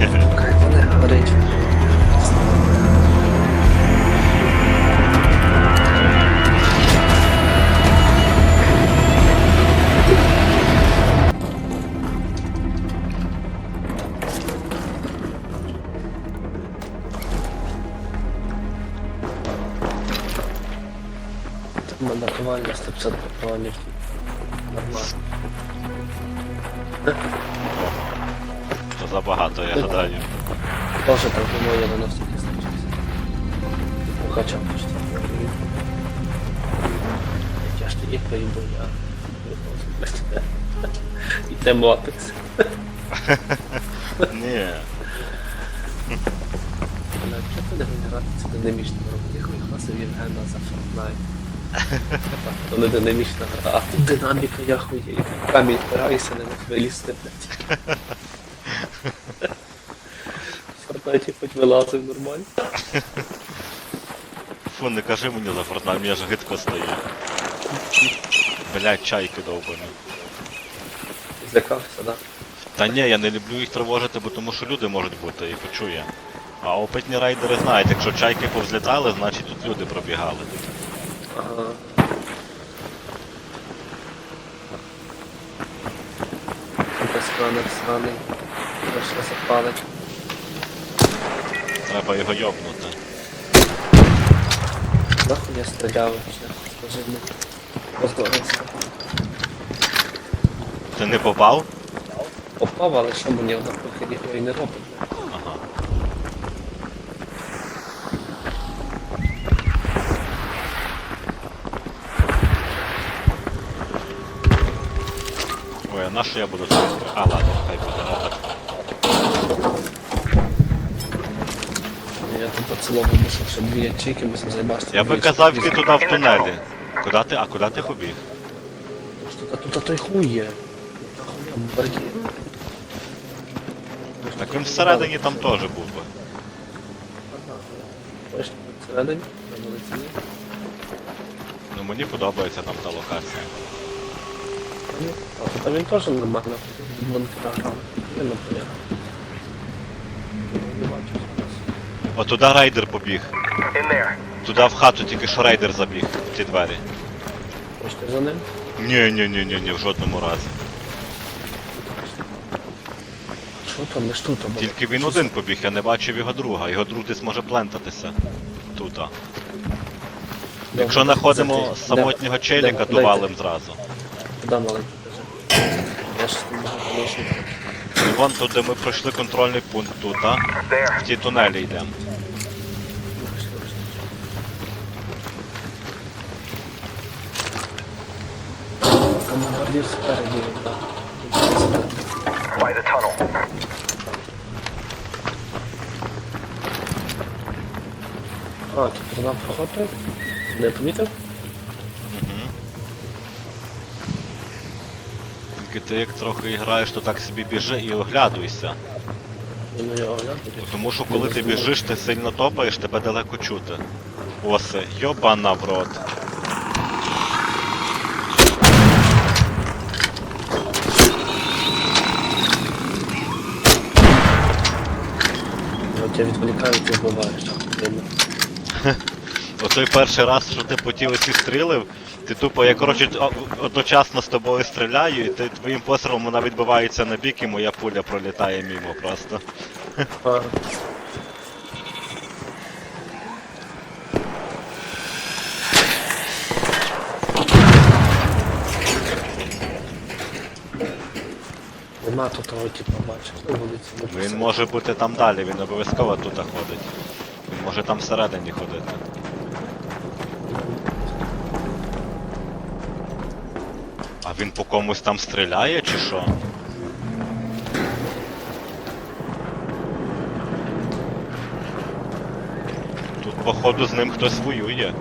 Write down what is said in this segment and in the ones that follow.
Хай мене горить. Там 150 патронів. Нормально. То забагато, я гадаю. Тоже так думаю, я на всякий случай. Хоча б почти. Я ж тоді поїду, я... Йдемо Апекс. Ні. Блядь, що ти не грати це динамічно робити? Я хуй Євгена за Fortnite. То не динамічна гра, а тут динаміка, я і в камінь впираюся, не вилізти, блядь. В Fortnite хоч вилазив нормально. Фу, не кажи мені за Fortnite, мені аж гидко стає. Блять, чайки довбані. Злякався, да? Та ні, я не люблю їх тривожити, бо тому що люди можуть бути і почує. А опитні рейдери знають, якщо чайки повзлітали, значить тут люди пробігали. Ага. Сканер сраний. Треба запалить. Треба його йобнути. Нахуй я стріляв. Скажи мені. Поздоровся. Ти не попав? Попав, але що мені вона поки ніхто і не робить. Ага. Ой, а на що я буду це? А, ладно, хай буде. Я мушу, щоб дві ячейки ми займався. Я би казав йти туди в тунелі. Куди ти? А куди ти побіг? А тут той хуй є. Та. Так він всередині там теж був би. Точно, всередині, на вулиці. Ну мені подобається там та локація. Ні. А він теж нормально. Бункера. Не ну, понятно. Не бачу зараз. О, туди рейдер побіг. Туди в хату тільки що рейдер забіг, в ті двері. Хочете за ним? Ні, ні, ні, ні, ні, в жодному разі. Що там, не тут, або... Тільки він один побіг, я не бачив його друга. Його друг десь може плентатися. Тут. Якщо знаходимо самотнього челіка, то валим зразу. Куди маленький? Я ж не можу вон тут, де ми пройшли контрольний пункт тут, а? В ті тунелі йдемо. Бомбардир спереді. By the tunnel. А, тут вона проходить? Не помітив? Тільки ти як трохи граєш, то так собі біжи і оглядуйся. Я на оглядаю. Тому що коли ти біжиш, ти сильно топаєш, тебе далеко чути. Осе, йобана в рот. Тебе відволікають ти вбиваєш. Отой перший раз, що ти по ті оці стрілив, ти тупо, я коротше одночасно з тобою стріляю, і ти твоїм пострілом вона відбивається на бік, і моя пуля пролітає мимо просто. А, того типу бачиш на вулиці. Він може бути там далі, він обов'язково тут ходить. Він може там всередині ходити. А він по комусь там стріляє чи що? Тут, походу, з ним хтось воює.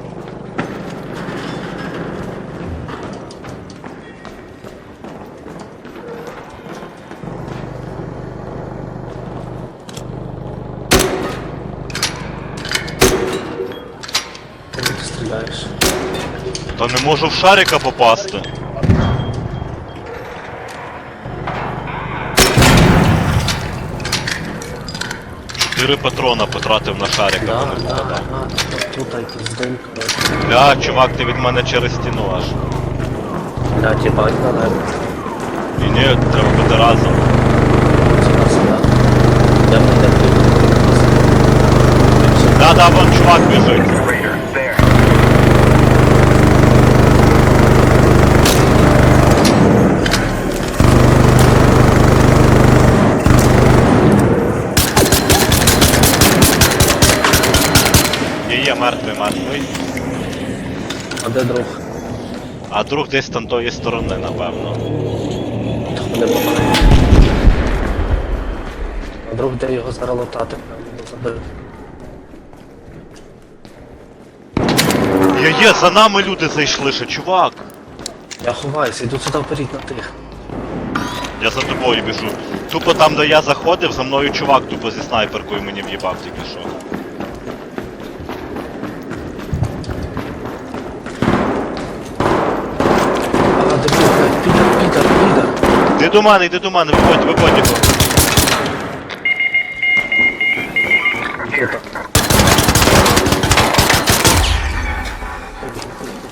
Не можу в шарика попасти. Чотири патрона потратив на шарик, Да, да, да, тут якийсь дим, коротше. Бля, чувак, ти від мене через стіну аж. Блядь, їбать, далеко. Ні, ні, треба бути разом. Сюди, сюди. Я не йде Да, да, вон чувак біжить. Мертвий, мертвий. А де друг? А друг десь там тої сторони, напевно. Не помагає. А друг де його зараз лотати, прямо забив. Є, є, за нами люди зайшли ще, чувак. Я ховаюся, йду сюди вперед на тих. Я за тобою біжу. Тупо там, де я заходив, за мною чувак тупо зі снайперкою мені в'їбав тільки що. Йди до мене, йди до мене, виходь, виходь його.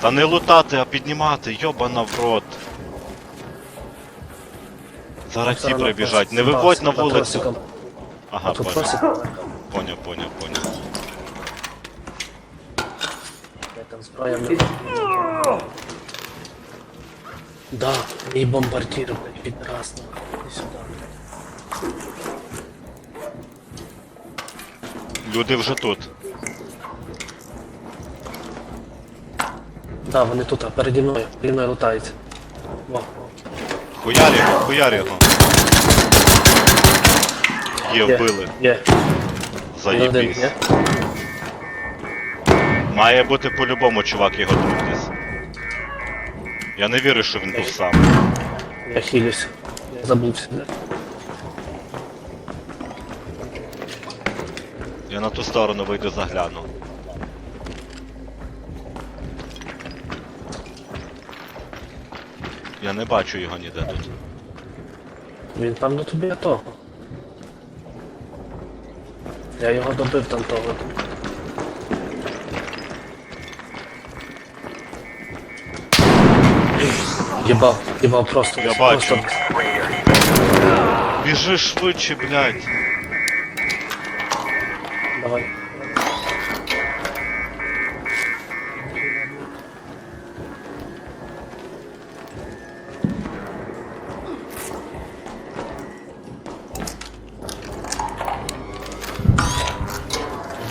Та не лутати, а піднімати, йобана в рот. Зараз ці прибіжать. Не виходь на вулицю. Ага, поняв. Поняв, поняв, поняв. Я там зброя Да, блядь, підраз, нахуй, іди сюди. Люди вже тут. Да, вони тут, а переді мною, переді мною лутаються. Во. Хуярь його, хуярь його. Є, вбили. Є, Заєбісь. Має бути по-любому чувак його друг десь. Я не вірю, що він був сам. Я хилюся. Я забувся. Я на ту сторону вийду загляну. Я не бачу його ніде тут. Він певно тобі того. Я його добив там того. Єбав, єбав просто. Я просто. бачу. Біжи швидше, блядь. Давай.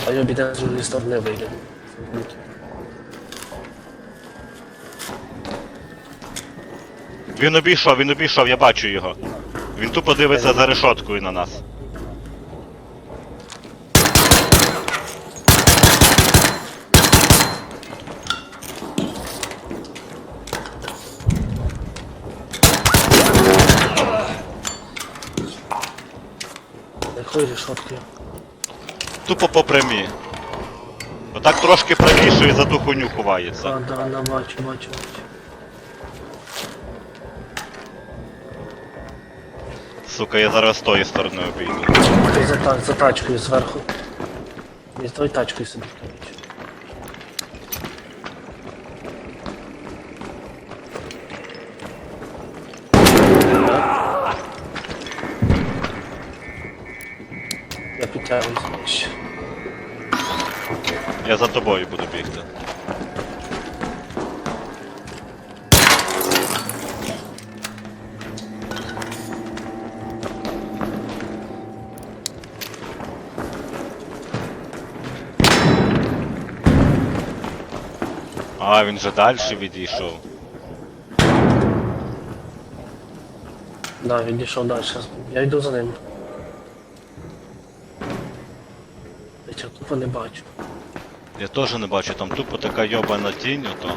А я біда з другої сторони вийде. Він обійшов, він обійшов, я бачу його. Він тупо дивиться за решоткою на нас. Якою рішоткою? Тупо по прямій. Отак трошки правіше і за ту хуйню ховається. А, да, да, бачу, бачу, бачу. Сука, я зараз з тої сторони обійду. Ти за, та- за тачкою зверху. І з тою тачкою собі, коротше. Я підтягуюсь ще. Я за тобою буду бігти. А, він же далі відійшов. Да, відійшов далі. Я йду за ним. Я тупо не бачу. Я теж не бачу, там тупо така йобана тінь, ото.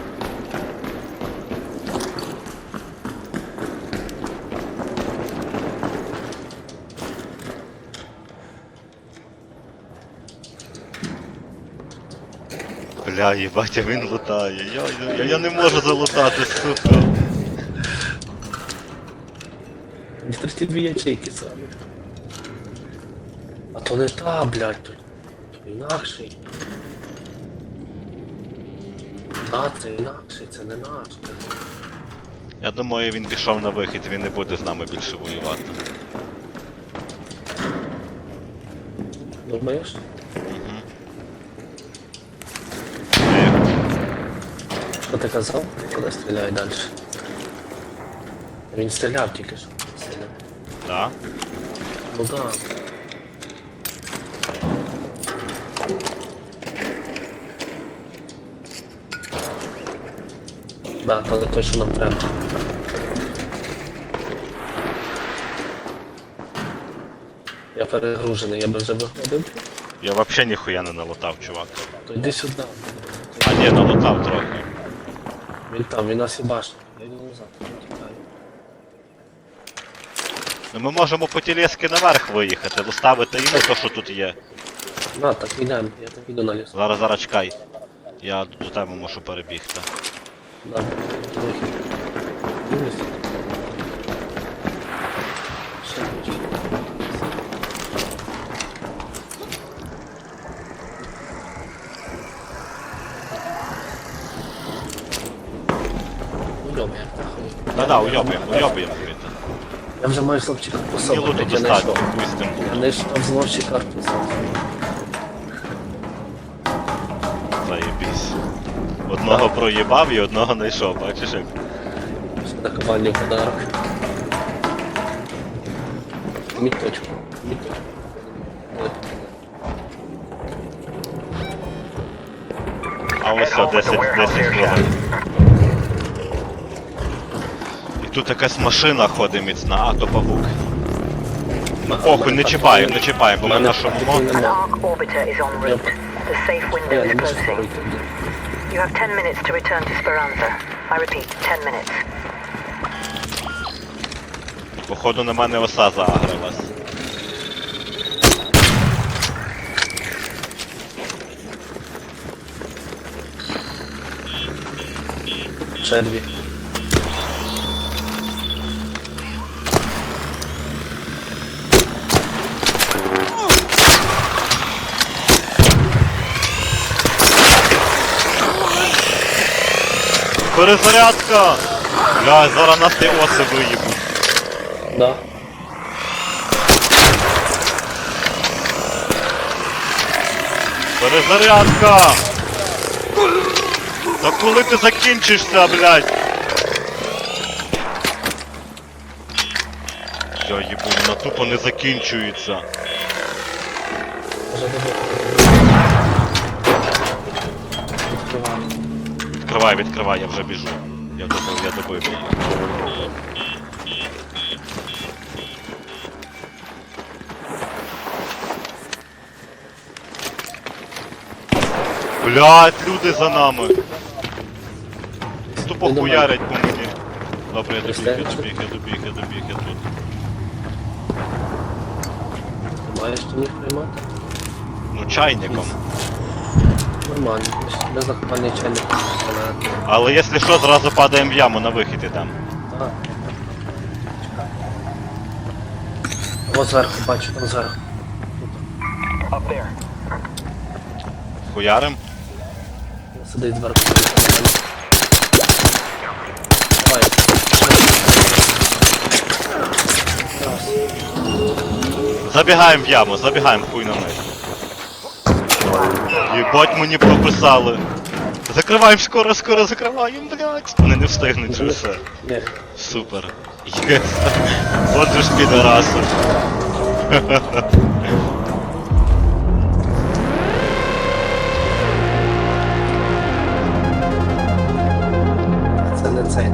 Бля, їбать, а він лутає. Я, я, я не можу залутати, сука. Ні 32 ячейки саме. А то не та, блядь, то, то інакший. А, це інакший, це не наш. Я думаю, він пішов на вихід, він не буде з нами більше воювати. Думаєш? Що ти казав? Куди стріляє далі? Він стріляв тільки що. Стріляв. Да? Ну да. Да, то не те, що нам треба. Я перегружений, я би вже виходив. Я вообще ніхуя не налутав, чувак. То йди сюди. А ні, налутав трохи. Він там, він нас і бачить. Я йду назад, тікаю. Ну ми можемо по тілески наверх виїхати, доставити йому те, що тут є. На, так йдемо, я так іду на ліс. Зараз, зараз чекай. Я до теми можу перебігти. Вихід. Дивись. Да-да, уйобуємо, уйобуємо. Я вже маю зловчика по Мені луту достатньо, хуй з тим Я лутом. знайшов зловчика писав. Заєбісь. Одного проїбав і одного знайшов, бачиш як? На ковальню подарок. Міть точку. Ой. А ось все, 10, 10 хвилин. Тут якась машина ходить міцна, а то павук. Похуй, не чіпаємо, не чіпаємо, бо ми на шумимо. An orbiter is en route. The safe window is closing. You have 10 minutes to return to Speranza. I repeat, 10 minutes. Походу на мене оса заагрилась. Черві. Перезарядка! Бля, зараз нас ті оси виїбуть. Да. Перезарядка! Та коли ти закінчишся, блядь? Я їбу, вона тупо не закінчується. Може добре. Відкриваю. Відкривай, відкривай, я вже біжу. Я добив, я добив її. Блядь, люди за нами. Тупо думаю. хуярять по мені. Добре, я добіг, я добіг, я добіг, я добіг, я тут. Маєш ти їх приймати? Ну, чайником. Нормально. Без захопальний чайник. Але... Але якщо що, зразу падаємо в яму на вихід ідем. Так. Чекай. Ось зверху, бачу, там зверху. Up there. Хуярим. Сидить зверху. Раз. Забігаємо в яму, забігаємо хуй на них. Єбать мені прописали. Закриваємо скоро, скоро закриваємо, блядь. Вони не встигнуть вже все. Супер. Єс. От же ж підараси. Це не цей.